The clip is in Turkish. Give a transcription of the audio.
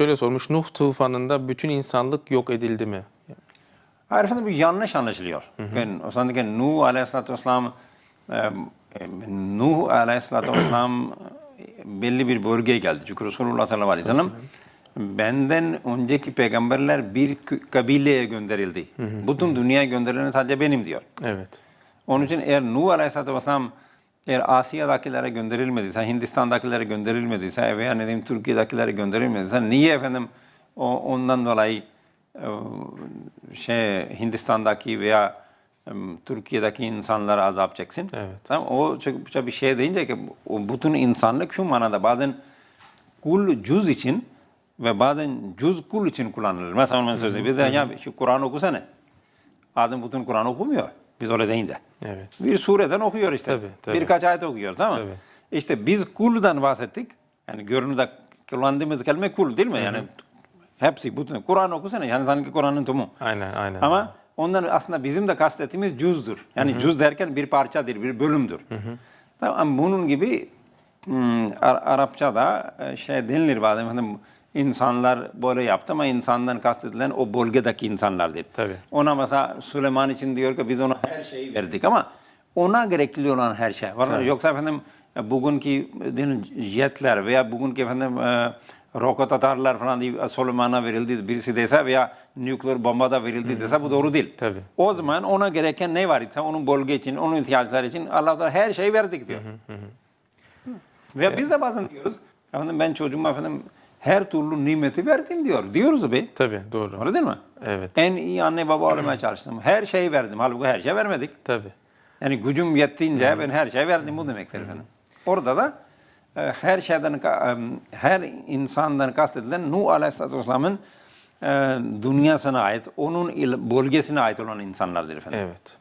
şöyle sormuş. Nuh tufanında bütün insanlık yok edildi mi? Hayır efendim bu yanlış anlaşılıyor. Yani aslında ki Nuh Aleyhisselatü Vesselam e, Nuh Aleyhisselatü Vesselam e, belli bir bölgeye geldi. Çünkü Resulullah sallallahu aleyhi ve sellem benden önceki peygamberler bir kabileye gönderildi. Bütün dünyaya gönderilen sadece benim diyor. Evet. Onun için eğer Nuh Aleyhisselatü Vesselam eğer Asya'dakilere gönderilmediyse, Hindistan'dakilere gönderilmediyse veya ne diyeyim Türkiye'dakilere gönderilmediyse niye efendim o, ondan dolayı e, şey Hindistan'daki veya e, Türkiye'deki insanlara azap çeksin? Evet. Tamam, o çok, bir şey deyince ki o bütün insanlık şu manada bazen kul cüz için ve bazen cüz kul için kullanılır. Mesela ben sözü bir de ya şu Kur'an okusana. Adam bütün Kur'an okumuyor. Biz öyle deyince. Evet. Bir sureden okuyor işte. Tabii, tabii. Birkaç ayet okuyor tamam mı? Tabii. İşte biz kuldan bahsettik. Yani görünürde kullandığımız kelime kul değil mi? Yani hepsi bütün Kur'an okusana yani sanki Kur'an'ın tümü. Aynen aynen. Ama ondan aslında bizim de kastettiğimiz cüzdür. Yani cüz derken bir parçadır, bir bölümdür. Tamam, ama bunun gibi hmm, Ar- Arapçada e, şey denilir bazen efendim insanlar böyle yaptı ama insandan kastedilen o bölgedeki insanlardır. Tabii. Ona mesela Süleyman için diyor ki biz ona her şeyi verdik ama ona gerekli olan her şey. Var. Yoksa efendim e, bugünkü e, diyelim jetler veya bugünkü efendim e, roket atarlar falan diye Süleyman'a verildi birisi dese veya nükleer bomba da verildi dese bu doğru değil. Tabii. O zaman ona gereken ne var ise onun bölge için, onun ihtiyaçları için Allah da her şeyi verdik diyor. Ve biz de bazen diyoruz, efendim ben çocuğuma efendim her türlü nimeti verdim diyor. Diyoruz be. Tabii doğru. Öyle değil mi? Evet. En iyi anne baba olmaya çalıştım. Her şeyi verdim. Halbuki her şey vermedik. Tabii. Yani gücüm yettiğince ben her şeyi verdim bu demektir efendim. Orada da e, her şeyden, e, her insandan kastedilen Nuh Aleyhisselatü Vesselam'ın e, dünyasına ait, onun il- bölgesine ait olan insanlardır efendim. Evet.